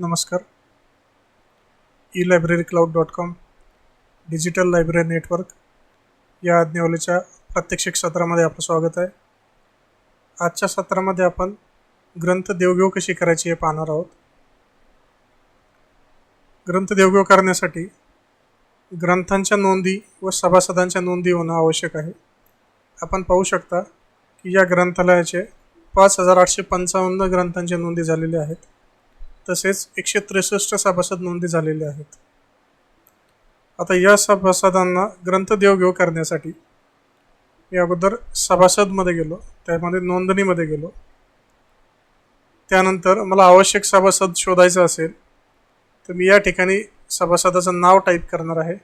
नमस्कार. E library cloud dot com digital library network या आज्ञावलीच्या प्रात्यक्षिक सत्रामध्ये आपलं स्वागत आहे. आजच्या सत्रामध्ये आपण ग्रंथ देवघेव कशी करायची हे पाहणार आहोत. ग्रंथ देवघेव करण्यासाठी ग्रंथांच्या नोंदी व सभासदांच्या नोंदी होणं आवश्यक आहे. आपण पाहू शकता की या ग्रंथालयाचे पाच हजार आठशे पंचावन्न ग्रंथांच्या नोंदी झालेल्या आहेत. तसेच एकशे त्रेसष्ट सभासद नोंदी झालेल्या आहेत. आता या सभासदांना ग्रंथ देवघेव करण्यासाठी मी अगोदर सभासदमध्ये गेलो त्यामध्ये नोंदणीमध्ये गेलो. त्यानंतर मला आवश्यक सभासद शोधायचं असेल तर मी या ठिकाणी सभासदाचं नाव टाईप करणार आहे.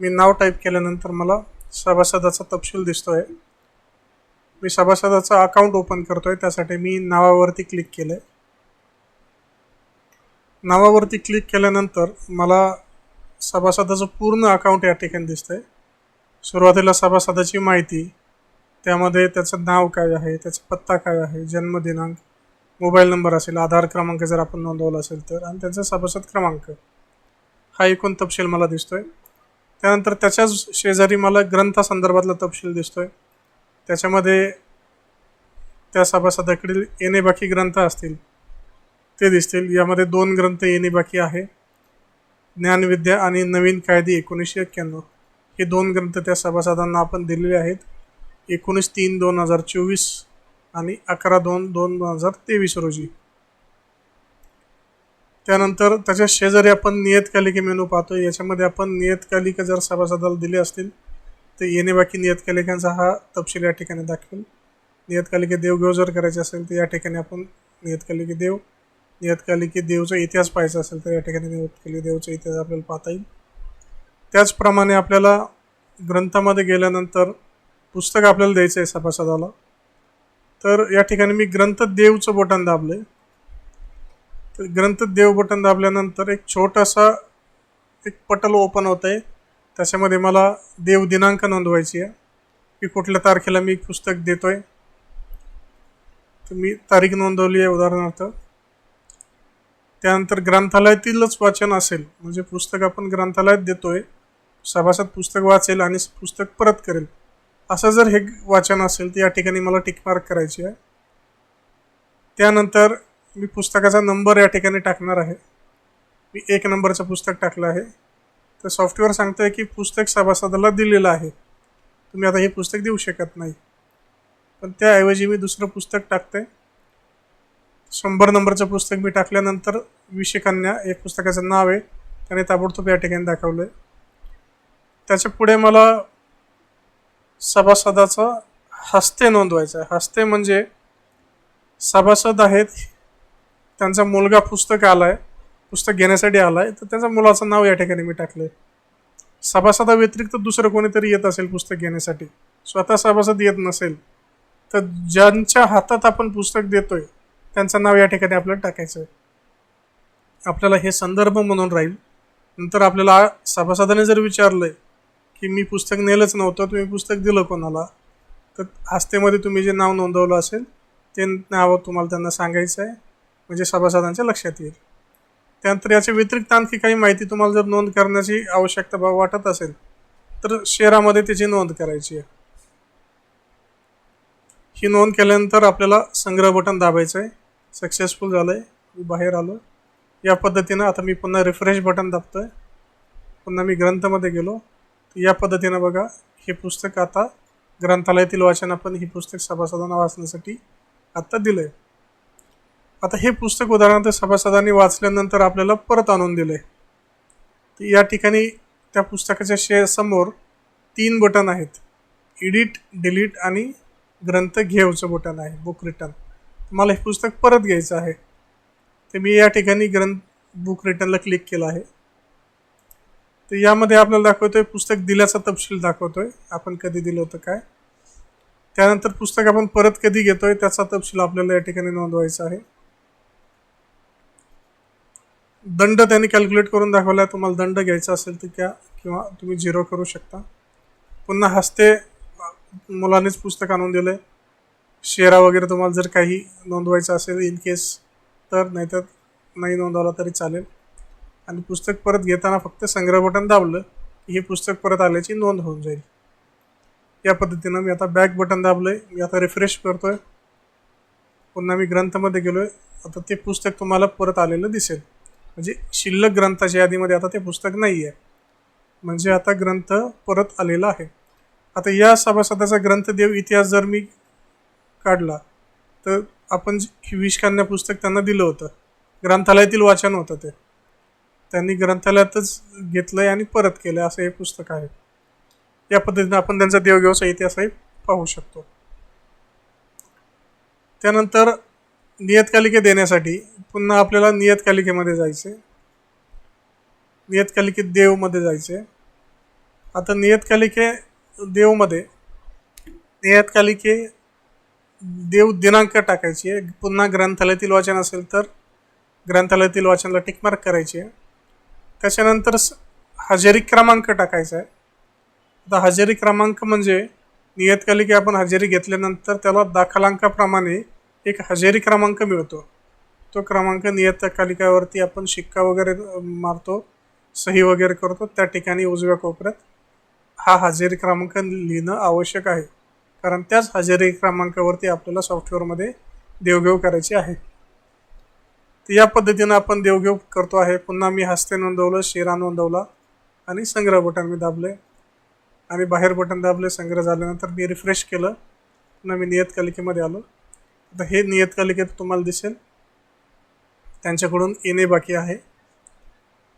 मी नाव टाईप केल्यानंतर मला सभासदाचा तपशील दिसतोय. मी सभासदाचा अकाउंट ओपन करतोय त्यासाठी मी नावावरती क्लिक केलंय. नावावरती क्लिक केल्यानंतर मला सभासदाचं पूर्ण अकाउंट या ठिकाणी दिसतंय. सुरुवातीला सभासदाची माहिती त्यामध्ये त्याचं नाव काय आहे त्याचा पत्ता काय आहे जन्मदिनांक मोबाईल नंबर असेल आधार क्रमांक जर आपण नोंदवला असेल तर आणि त्यांचा सभासद क्रमांक. हा एकूण तपशील मला दिसतोय. त्यानंतर त्याच्याच शेजारी मला ग्रंथासंदर्भातला तपशील दिसतोय. त्याच्यामध्ये त्या सभासदाकडील येणे बाकी ग्रंथ असतील ते दिसतील. यामध्ये दोन ग्रंथ येणे बाकी आहे. ज्ञानविद्या आणि नवीन कायदे एकोणीसशे एक्क्याण्णव. हे दोन ग्रंथ त्या सभासदांना आपण दिलेले आहेत. एकोणीस तीन दोन हजार चोवीस आणि अकरा दोन दोन हजार तेवीस रोजी. त्यानंतर त्याच्या शेजारी आपण नियतकालिके मेनू पाहतो याच्यामध्ये आपण नियतकालिका जर सभासदाला दिले असतील तर येणे बाकी नियतकालिकांचा हा तपशील या ठिकाणी दाखवेल. नियतकालिके देवघेव जर करायचे असेल तर या ठिकाणी आपण नियतकालिके देव नियतकालिके देवचा इतिहास पाहायचा असेल तर या ठिकाणी नियतकालिके देवचा इतिहास आपल्याला पाहता येईल. त्याचप्रमाणे आपल्याला ग्रंथामध्ये गेल्यानंतर पुस्तक आपल्याला द्यायचं आहे सभासदाला. तर या ठिकाणी मी ग्रंथ देवचं बटन दाबलं तर ग्रंथ देव बटन दाबल्यानंतर एक छोटासा एक पटल ओपन होत आहे त्याच्यामध्ये मला देव दिनांक नोंदवायची आहे. की कुठल्या तारखेला मी पुस्तक देतो आहे तर मी तारीख नोंदवली आहे उदाहरणार्थ. त्यानंतर ग्रंथालयातीलच वाचन असेल. म्हणजे पुस्तक आपण ग्रंथालयात देतो आहे सभासद पुस्तक वाचेल आणि पुस्तक परत करेल. असं जर हे वाचन असेल तर या ठिकाणी मला टिकमार्क करायची आहे. त्यानंतर मी पुस्तकाचा नंबर या ठिकाणी टाकणार आहे. मी एक नंबरचं पुस्तक टाकलं आहे. तर सॉफ्टवेअर सांगतं आहे की पुस्तक सभासदाला दिलेलं आहे. तुम्ही आता हे पुस्तक देऊ शकत नाही. पण त्याऐवजी मी दुसरं पुस्तक टाकते शंभर नंबरचं पुस्तक मी टाकल्यानंतर विषेकन्या एक पुस्तकाचं नाव आहे. त्याने ताबडतोब या ठिकाणी दाखवलं आहे त्याच्या पुढे मला सभासदाचं हस्ते नोंदवायचं आहे. हस्ते म्हणजे सभासद आहेत त्यांचा मुलगा पुस्तक आला आहे पुस्तक घेण्यासाठी आला आहे तर त्यांचा मुलाचं नाव या ठिकाणी मी टाकलं आहे सभासदा व्यतिरिक्त दुसरं कोणीतरी येत असेल पुस्तक घेण्यासाठी? स्वतः सभासद येत नसेल तर ज्यांच्या हातात आपण पुस्तक देतोय त्यांचं नाव या ठिकाणी आपल्याला टाकायचं आहे आपल्याला हे संदर्भ म्हणून राहील. नंतर आपल्याला सभासदाने जर विचारलंय की मी पुस्तक नेलंच नव्हतं तुम्ही पुस्तक दिलं कोणाला? तर हस्तेमध्ये तुम्ही जे नाव नोंदवलं असेल ते नाव तुम्हाला त्यांना सांगायचं आहे म्हणजे सभासदांच्या लक्षात येईल. त्यानंतर याच्या व्यतिरिक्त आणखी काही माहिती तुम्हाला जर नोंद करण्याची आवश्यकता वाटत असेल तर शेअरामध्ये त्याची नोंद करायची आहे. ही नोंद केल्यानंतर आपल्याला संग्रह बटन दाबायचं आहे. सक्सेसफुल झालं आहे मी बाहेर आलो. या पद्धतीनं आता मी पुन्हा रिफ्रेश बटन दाबतो आहे पुन्हा मी ग्रंथमध्ये गेलो. या पद्धतीनं बघा हे पुस्तक आता ग्रंथालयातील वाचन आपण ही पुस्तक सभासदांना वाचण्यासाठी आत्ता दिलं आहे आता हे पुस्तक उदाहरणार्थ सभासदांनी वाचल्यानंतर आपल्याला परत आणून दिलं आहे तर या ठिकाणी त्या पुस्तकाच्या शे समोर तीन बटन आहेत. एडिट डिलीट आणि ग्रंथ घेवचं बटन आहे बुक रिटर्न मला हे पुस्तक परत घ्यायचं आहे. ते मी या ठिकाणी ग्रंथ बुक रिटर्नला क्लिक केलं आहे. तर यामध्ये आपल्याला दाखवतोय पुस्तक दिल्याचा तपशील दाखवतोय. आपण कधी दिलं होतं काय? त्यानंतर पुस्तक आपण परत कधी घेतोय त्याचा तपशील आपल्याला या ठिकाणी नोंदवायचा आहे. दंड त्यांनी कॅल्क्युलेट करून दाखवला तुम्हाला दंड घ्यायचा असेल तर त्या किंवा तुम्ही झिरो करू शकता. पुन्हा हस्ते मुलांनीच पुस्तक आणून दिलं शेरा वगैरे तुम्हाला जर काही नोंदवायचं असेल इन केस तर नाहीतर नाही नोंदवला तरी चालेल. आणि पुस्तक परत घेताना फक्त संग्रह बटन दाबलं की हे पुस्तक परत आल्याची नोंद होऊन जाईल. या पद्धतीनं मी आता बॅक बटन दाबलं आहे मी आता रिफ्रेश करतोय. पुन्हा मी ग्रंथामध्ये गेलो आहे आता ते पुस्तक तुम्हाला परत आलेलं दिसेल. म्हणजे शिल्लक ग्रंथाच्या यादीमध्ये आता ते पुस्तक नाही आहे म्हणजे आता ग्रंथ परत आलेला आहे. आता या सभासदाचा ग्रंथदेव इतिहास जर मी काढला तर आपण जे पुस्तक त्यांना दिलं होतं ग्रंथालयातील वाचन होतं ते. त्यांनी ग्रंथालयातच घेतलं आहे आणि परत केलं असं हे पुस्तक आहे. या पद्धतीने आपण त्यांचा देवघेवचा इतिहासही पाहू शकतो. त्यानंतर नियतकालिके देण्यासाठी पुन्हा आपल्याला नियतकालिकेमध्ये जायचे. नियतकालिकेत देवमध्ये जायचे. आता नियतकालिके देवमध्ये नियतकालिके देव दिनांक टाकायची. आहे पुन्हा ग्रंथालयातील वाचन असेल तर ग्रंथालयातील वाचनाला टिकमार्क करायची. आहे त्याच्यानंतर स- हजेरी क्रमांक टाकायचा आहे. आता हजेरी क्रमांक म्हणजे नियतकालिके आपण हजेरी घेतल्यानंतर त्याला दाखलांकाप्रमाणे एक हजेरी क्रमांक मिळतो. तो क्रमांक नियतकालिकावरती आपण शिक्का वगैरे मारतो सही वगैरे करतो त्या ठिकाणी उजव्या कोपऱ्यात. हा हजेरी क्रमांक लिहिणं आवश्यक आहे. कारण त्याच हजेरी क्रमांकावरती आपल्याला सॉफ्टवेअरमध्ये देवघेव करायची आहे. तर या पद्धतीनं आपण देवघेव करतो आहे. पुन्हा मी हस्ते नोंदवलं शेरा नोंदवला आणि संग्रह बटन मी दाबले आणि बाहेर बटन दाबले संग्रह झाल्यानंतर मी रिफ्रेश केलं. पुन्हा मी नियतकालिकेमध्ये आलो. आता हे नियतकालिकेत तुम्हाला दिसेल. त्यांच्याकडून येणे बाकी आहे.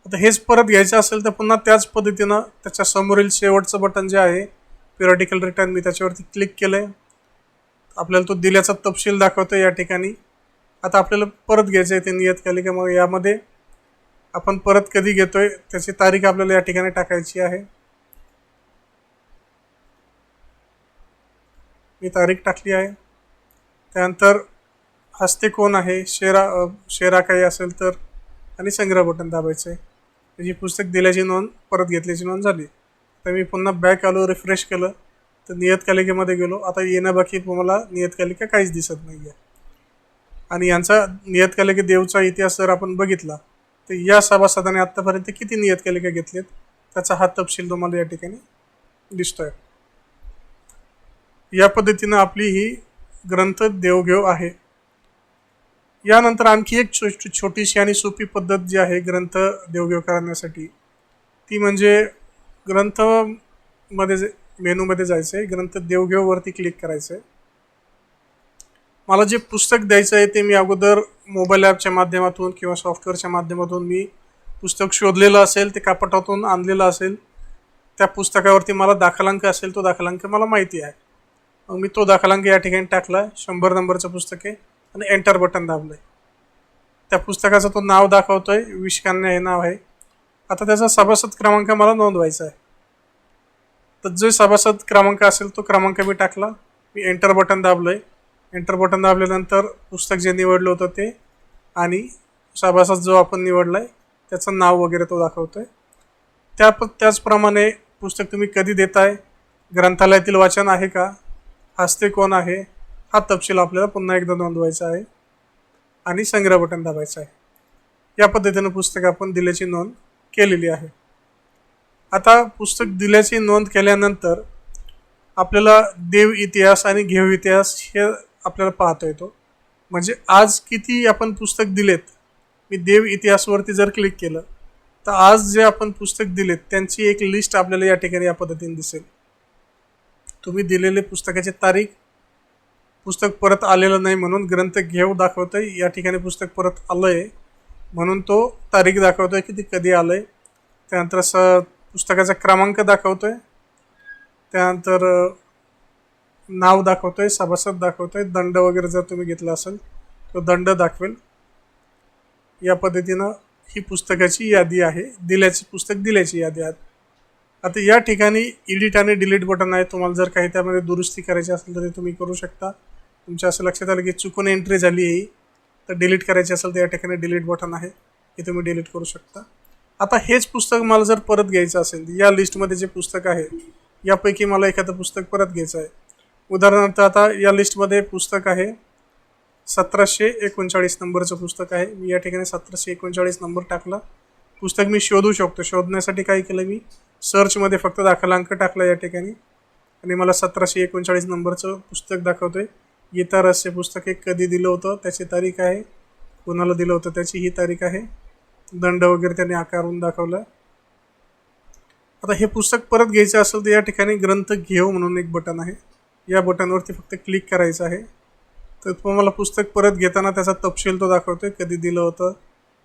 आता हेच परत घ्यायचं असेल तर पुन्हा त्याच पद्धतीनं त्याच्या समोरील शेवटचं बटन जे आहे पिरियडिकल रिटर्न मी त्याच्यावरती क्लिक केलं आहे आपल्याला तो दिल्याचा तपशील दाखवतो या ठिकाणी. आता आपल्याला परत घ्यायचं आहे ते नियतकालिकेमध्ये यामध्ये आपण परत कधी घेतोय त्याची तारीख आपल्याला या ठिकाणी टाकायची आहे. मी तारीख टाकली आहे. त्यानंतर हस्ते कोण आहे? शेरा शेरा काही असेल तर आणि संग्रह बटन दाबायचं आहे त्याची पुस्तक दिल्याची नोंद परत घेतल्याची नोंद झाली. तर मी पुन्हा बॅक आलो रिफ्रेश केलं. तर नियतकालिकेमध्ये गेलो. आता येण्याबाकी तुम्हाला नियतकालिका काहीच दिसत नाही आहे आणि यांचा नियतकालिके देवचा इतिहास जर आपण बघितला तर या सभासदाने आत्तापर्यंत किती नियतकालिका घेतलेत? त्याचा हा तपशील तुम्हाला या ठिकाणी दिसतोय. या पद्धतीनं आपली ही ग्रंथ देवघेव आहे. यानंतर आणखी एक छो छोटीशी आणि सोपी पद्धत जी आहे ग्रंथ देवघेव करण्यासाठी ती म्हणजे ग्रंथमध्ये जे मेनूमध्ये जायचं आहे ग्रंथ देवघेववरती क्लिक करायचं आहे मला जे पुस्तक द्यायचं आहे ते मी अगोदर मोबाईल ॲपच्या माध्यमातून किंवा सॉफ्टवेअरच्या माध्यमातून मी पुस्तक शोधलेलं असेल ते कापटातून आणलेलं असेल त्या पुस्तकावरती मला दाखलांक असेल तो दाखलांक मला माहिती आहे. मग मी तो दाखलांक या ठिकाणी टाकला. शंभर नंबरचं पुस्तक आहे. आणि एंटर बटन दाबलं आहे त्या पुस्तकाचं तो नाव दाखवतोय. विषकान्य हे नाव आहे. आता त्याचा सभासद क्रमांक मला नोंदवायचा आहे. तर जो सभासद क्रमांक असेल तो क्रमांक मी टाकला. मी एंटर बटन दाबलं आहे एंटर बटन दाबल्यानंतर पुस्तक जे निवडलं होतं ते आणि सभासद जो आपण निवडला आहे त्याचं नाव वगैरे तो दाखवतोय. त्या प त्याचप्रमाणे पुस्तक तुम्ही कधी देताय? ग्रंथालयातील वाचन आहे का? हस्ते कोण आहे? हा तपशील आपल्याला पुन्हा एकदा नोंदवायचा आहे आणि संग्रह बटन दाबायचं आहे. या पद्धतीनं पुस्तक आपण दिल्याची नोंद केलेली आहे. आता पुस्तक दिल्याची नोंद केल्यानंतर आपल्याला देव इतिहास आणि घेव इतिहास हे आपल्याला पाहता येतो. म्हणजे आज किती आपण पुस्तक दिलेत? मी देव इतिहासवरती जर क्लिक केलं तर आज जे आपण पुस्तक दिलेत त्यांची एक लिस्ट आपल्याला या ठिकाणी या पद्धतीने दिसेल. तुम्ही दिलेले पुस्तकाची तारीख पुस्तक परत आलेलं नाही म्हणून ग्रंथ घेऊ दाखवतोय. या ठिकाणी पुस्तक परत आलं आहे म्हणून तो तारीख दाखवतोय की ती कधी आलं आहे त्यानंतर स पुस्तकाचा क्रमांक दाखवतोय. त्यानंतर नाव नाव दाखवतोय सभासद दाखवतोय दंड वगैरे जर तुम्ही घेतला असेल तो दंड दाखवेल. या पद्धतीनं ही पुस्तकाची यादी आहे दिल्याची पुस्तक दिल्याची यादी आहे. आता या ठिकाणी इडिट आणि डिलीट बटन आहे. तुम्हाला जर काही त्यामध्ये दुरुस्ती करायची असेल तर ते तुम्ही करू शकता. तुमच्या असं लक्षात आलं की चुकून एंट्री झाली आहे. तर डिलीट करायची असेल तर या ठिकाणी डिलीट बटन आहे. हे तुम्ही डिलीट करू शकता. आता हेच पुस्तक मला जर परत घ्यायचं असेल या लिस्टमध्ये जे पुस्तक आहे यापैकी मला एखादं पुस्तक परत घ्यायचं आहे. उदाहरणार्थ आता या लिस्टमध्ये पुस्तक आहे सतराशे एकोणचाळीस नंबरचं पुस्तक आहे. मी या ठिकाणी सतराशे एकोणचाळीस नंबर टाकला. पुस्तक मी शोधू शकतो. शोधण्यासाठी काय केलं मी? सर्चमध्ये फक्त दाखलांक टाकला या ठिकाणी. आणि मला सतराशे एकोणचाळीस नंबरचं पुस्तक दाखवतोय. गीता रहस्य पुस्तक हे कधी दिलं होतं? त्याची तारीख आहे. कोणाला दिलं होतं त्याची ही तारीख आहे. दंड वगैरे त्यांनी आकारून दाखवला. आता हे पुस्तक परत घ्यायचं असेल तर या ठिकाणी ग्रंथ घेऊ म्हणून एक बटन आहे. या बटनवरती फक्त क्लिक करायचं आहे. तर तुम्हाला पुस्तक परत घेताना त्याचा तपशील तो दाखवतोय. कधी दिलं होतं?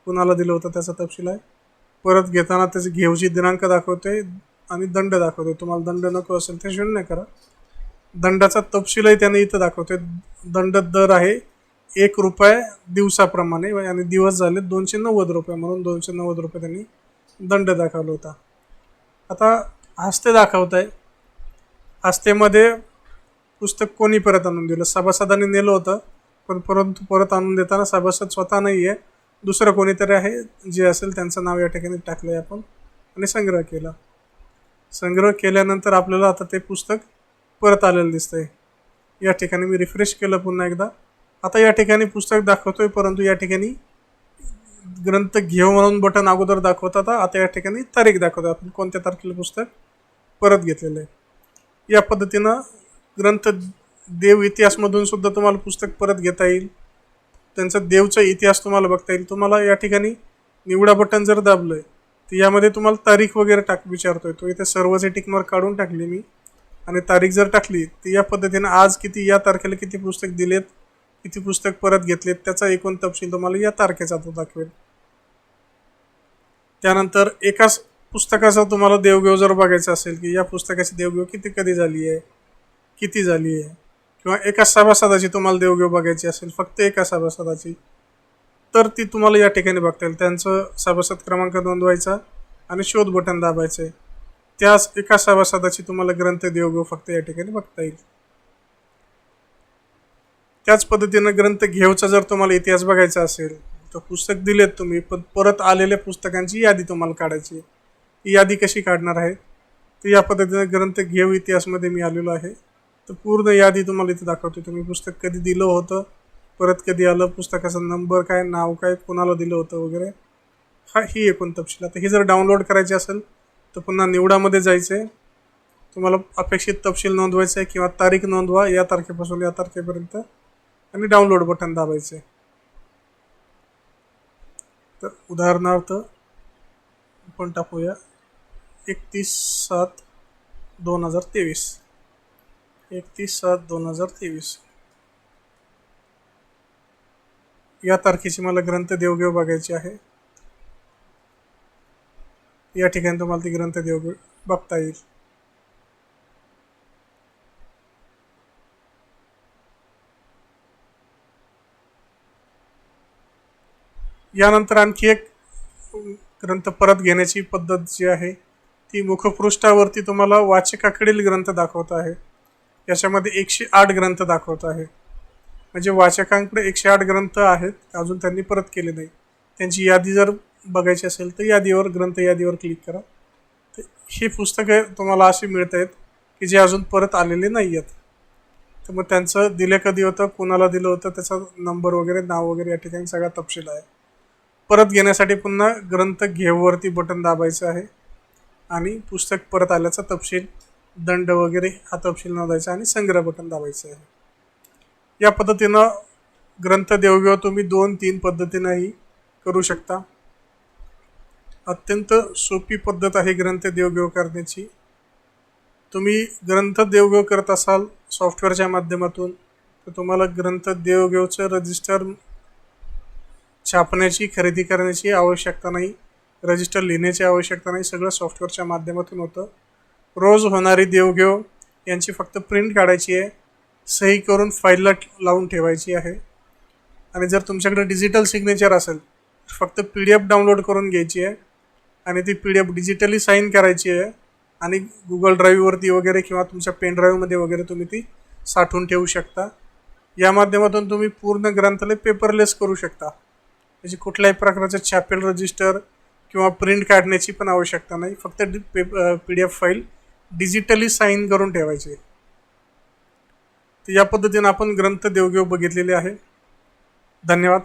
कुणाला दिलं होतं त्याचा तपशील आहे? परत घेताना त्याची घेऊची दिनांक दाखवते आणि दंड दाखवते तुम्हाला दंड नको असेल ते शून्य करा. दंडाचा तपशीलही त्याने इथं दाखवते दंड दर आहे एक रुपये दिवसाप्रमाणे आणि दिवस झाले दोनशे नव्वद रुपये म्हणून दोनशे नव्वद रुपये त्यांनी दंड दाखवला होता. आता हस्ते दाखवत आहे हस्तेमध्ये पुस्तक कोणी परत आणून दिलं? सभासदांनी नेलं होतं पण परंतु परत आणून देताना सभासद स्वतः नाही आहे दुसरं कोणीतरी आहे जे असेल त्यांचं नाव या ठिकाणी टाकलं आहे आपण. आणि संग्रह केला. संग्रह केल्यानंतर आपल्याला आता ते पुस्तक परत आलेलं दिसतंय. या ठिकाणी मी रिफ्रेश केलं पुन्हा एकदा. आता या ठिकाणी पुस्तक दाखवतोय परंतु या ठिकाणी ग्रंथ घेऊ म्हणून बटन अगोदर दाखवतात. आता या ठिकाणी तारीख दाखवतात. आपण कोणत्या तारखेला पुस्तक परत घेतलेलं आहे. या पद्धतीनं ग्रंथ देव इतिहासमधून सुद्धा तुम्हाला पुस्तक परत घेता येईल. त्यांचा देवचा इतिहास तुम्हाला बघता येईल. तुम्हाला या ठिकाणी निवडा बटन जर दाबलं आहे तर यामध्ये तुम्हाला तारीख वगैरे टाक विचारतोय. तो इथे सर्वचे टिकमार्क काढून टाकली मी. आणि तारीख जर टाकली तर या पद्धतीनं आज किती या तारखेला किती पुस्तक दिलेत किती पुस्तक परत घेतलेत त्याचा एकूण तपशील तुम्हाला या तारखेचा तो दाखवेल. त्यानंतर एकाच पुस्तकाचा तुम्हाला देवघेव जर बघायचं असेल की या पुस्तकाची देवघेव किती कधी झाली आहे? किती झाली आहे? किंवा एका सभासदाची तुम्हाला देवघेव बघायची असेल फक्त एका सभासदाची तर ती तुम्हाला या ठिकाणी बघता येईल. त्यांचं सभासद क्रमांक नोंदवायचा आणि शोध बटन दाबायचं आहे त्याच एका सभासदाची तुम्हाला ग्रंथ देवघेव फक्त या ठिकाणी बघता येईल. त्याच पद्धतीनं ग्रंथ घेऊचा जर तुम्हाला इतिहास बघायचा असेल तर पुस्तक दिलेत तुम्ही पण परत आलेल्या पुस्तकांची यादी तुम्हाला काढायची ही यादी कशी काढणार आहे? तर या पद्धतीनं ग्रंथ घेऊ इतिहासमध्ये मी आलेलो आहे. तर पूर्ण यादी तुम्हाला इथे दाखवतो तुम्ही पुस्तक कधी दिलं होतं परत कधी आलं पुस्तकाचा नंबर काय नाव काय कोणाला दिलं होतं वगैरे हा ही एकूण तपशील. आता हे जर डाउनलोड करायची असेल तर पुन्हा निवडामध्ये जायचं आहे तुम्हाला अपेक्षित तपशील नोंदवायचं आहे किंवा तारीख नोंदवा या तारखेपासून या तारखेपर्यंत आणि डाउनलोड बटन दाबायचे तर उदाहरणार्थ आपण टाकूया एकतीस सात दोन हजार तेवीस. एकतीस सात दोन हजार तेवीस. या तारखेची मला ग्रंथ देवघेव बघायची आहे. या ठिकाणी तुम्हाला ती ग्रंथ देवघेव बघता येईल. यानंतर आणखी एक ग्रंथ परत घेण्याची पद्धत जी आहे ती मुखपृष्ठावरती तुम्हाला वाचकाकडील ग्रंथ दाखवत आहे. याच्यामध्ये एकशे आठ ग्रंथ दाखवत आहे. म्हणजे वाचकांकडे एकशे आठ ग्रंथ आहेत अजून त्यांनी परत केले नाही. त्यांची यादी जर बघायची असेल तर यादीवर ग्रंथ यादीवर क्लिक करा. तर ही पुस्तकं तुम्हाला अशी मिळत आहेत की जे अजून परत आलेले नाही आहेत. तर मग त्यांचं दिलं कधी होतं कोणाला दिलं होतं त्याचा नंबर वगैरे नाव वगैरे या ठिकाणी सगळा तपशील आहे. परत घेण्यासाठी पुन्हा ग्रंथ घेऊवरती बटन दाबायचं आहे आणि पुस्तक परत आल्याचा तपशील दंड वगैरे हा तपशील नोंदायचा आणि संग्रह बटन दाबायचं आहे. या पद्धतीनं ग्रंथ देवघेव तुम्ही दोन तीन पद्धतीनंही करू शकता. अत्यंत सोपी पद्धत आहे ग्रंथ देवघेव करण्याची. तुम्ही ग्रंथ देवघेव करत असाल सॉफ्टवेअरच्या माध्यमातून तर तुम्हाला ग्रंथ देवघेवचं रजिस्टर छापण्याची खरेदी करण्याची आवश्यकता नाही. रजिस्टर लिहिण्याची आवश्यकता नाही. सगळं सॉफ्टवेअरच्या माध्यमातून होतं. रोज होणारी देवघेव यांची फक्त प्रिंट काढायची आहे सही करून फाईलला लावून ठेवायची आहे. आणि जर तुमच्याकडे डिजिटल सिग्नेचर असेल तर फक्त पी डी एफ डाउनलोड करून घ्यायची आहे. आणि ती P D F digitally sign करायची आहे. आणि गुगल ड्राईव्हवरती वगैरे किंवा तुमच्या पेनड्राईव्हमध्ये वगैरे तुम्ही ती साठवून ठेवू शकता. या माध्यमातून तुम्ही पूर्ण ग्रंथालय पेपरलेस करू शकता. म्हणजे कुठल्याही प्रकारचं छापेल रजिस्टर किंवा प्रिंट काढण्याची पण आवश्यकता नाही. फक्त D P P D F file digitally sign करून ठेवायचे. तर या पद्धतीनं आपण ग्रंथ देवघेव बघितलेले आहे. धन्यवाद.